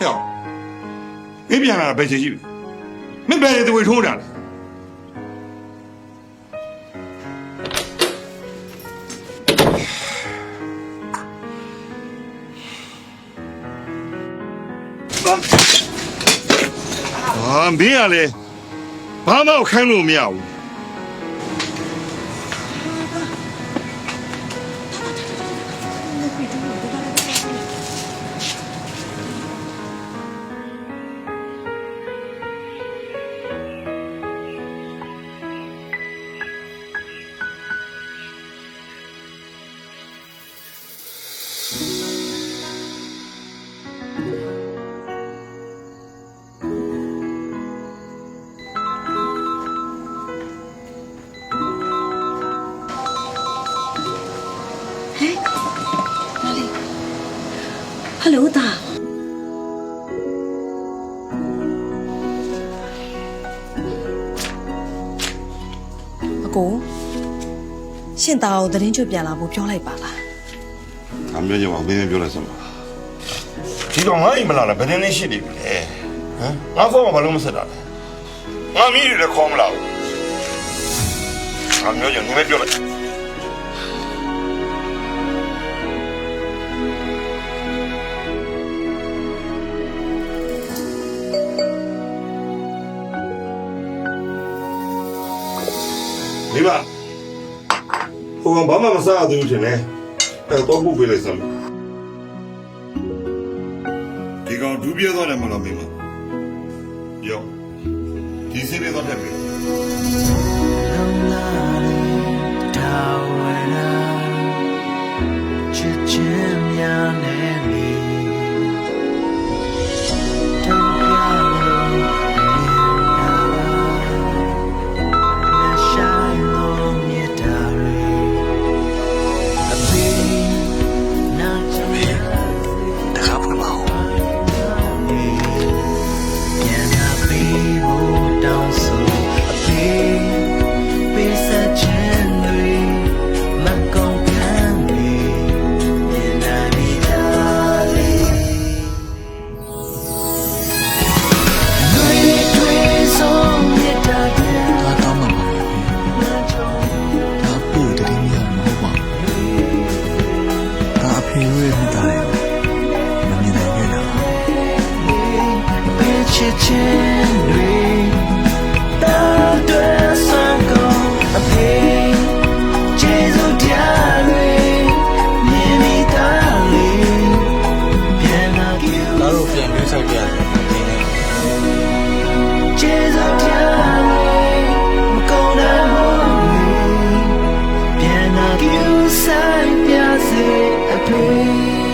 ဟဲ့မင်းပြန်လာတာဘယ်ချိန်ရှိပြီမင်းဘယ်လေတဝေထိုးတာလဲအာမင်းကလေဘာမှခိုင်းလို့မရဘူး ဟယ်လိုတာအကိုရှင်သားကိုသတင်းကျွတ်ပြန်လာဖို့ပြောလိုက်ပါလား။အမေကြောင့်မင်းပြောလိုက်စမ်းပါ။ဒီကောင်ငါအိမ်မလာလားဘယ်နည်းနည်းရှိနေပြီလေ။ဟမ်ငါဖုန်းကဘာလို့မဆက်တာလဲ။ငါမီးတွေလည်းခေါ်မလာဘူး။အမေကြောင့်ငါမပြောလိုက်။ ဒီပါဟိုကောင်ဘာမှမစားရသေးဘူးထင်တယ်အဲ့တော့ပုတ်ပေးလိုက်စမ်းဒီကောင်ဒူးပြဲသွားတယ်မလားမင်းမယောဒီစီးလေးတော့ထက်ပြီ ချင်းတွေတောင်းတွဲဆံကုန်အဖေကျေးဇူးတရားတွေမြင်မိတာလေးပြန်လာကြည့်လို့တို့ပြန်ပြီးဆက်ပြန်ကျေးဇူးတရားတွေမကုန်တော့ဘူးပြန်လာကြည့်ဆိုင်ပြစေအဖေ